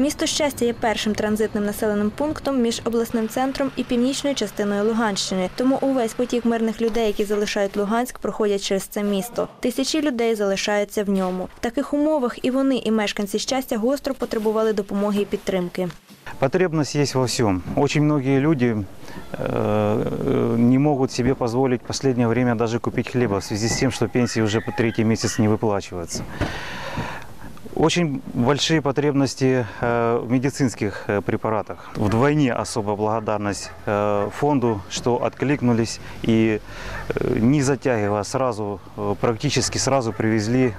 Місто щастя є першим транзитним населеним пунктом між обласним центром і північною частиною Луганщини. Тому увесь потік мирних людей, які залишають Луганськ, проходять через це місто. Тисячі людей залишаються в ньому. В таких умовах і вони, і мешканці щастя гостро потребували допомоги і підтримки. Потребность есть во всем. Очень многие люди э, не могут себе позволить в последнее время даже купить хлеба в связи с тем, что пенсии уже по третий месяц не выплачиваются. Очень большие потребности э, в медицинских э, препаратах. Вдвойне особая благодарность э, фонду, что откликнулись и э, не затягивая сразу, э, практически сразу привезли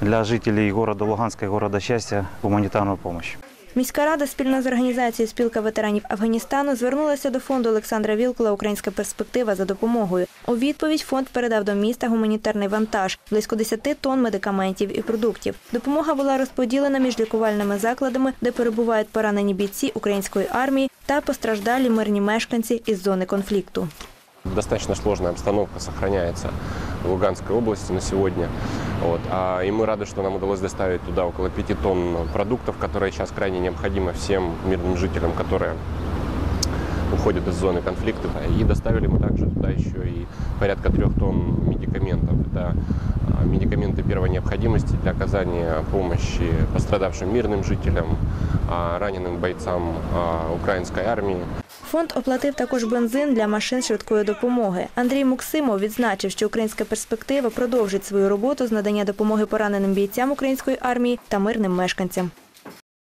для жителей города Луганска и города Счастья гуманитарную помощь. Міська рада спільно з організацією Спілка ветеранів Афганістану звернулася до фонду Олександра Вілкула Українська перспектива за допомогою. У відповідь фонд передав до міста гуманітарний вантаж близько 10 тонн медикаментів і продуктів. Допомога була розподілена між лікувальними закладами, де перебувають поранені бійці української армії та постраждалі мирні мешканці із зони конфлікту. Достаточно сложная обстановка сохраняется в Луганской области на сегодня. Вот. А, и мы рады, что нам удалось доставить туда около 5 тонн продуктов, которые сейчас крайне необходимы всем мирным жителям, которые уходят из зоны конфликта. И доставили мы также туда еще и порядка трех тонн медикаментов. Это а, медикаменты первой необходимости для оказания помощи пострадавшим мирным жителям, а, раненым бойцам а, украинской армии. Фонд оплатив також бензин для машин швидкої допомоги. Андрій Муксимов відзначив, що українська перспектива продовжить свою роботу з надання допомоги пораненим бійцям української армії та мирним мешканцям.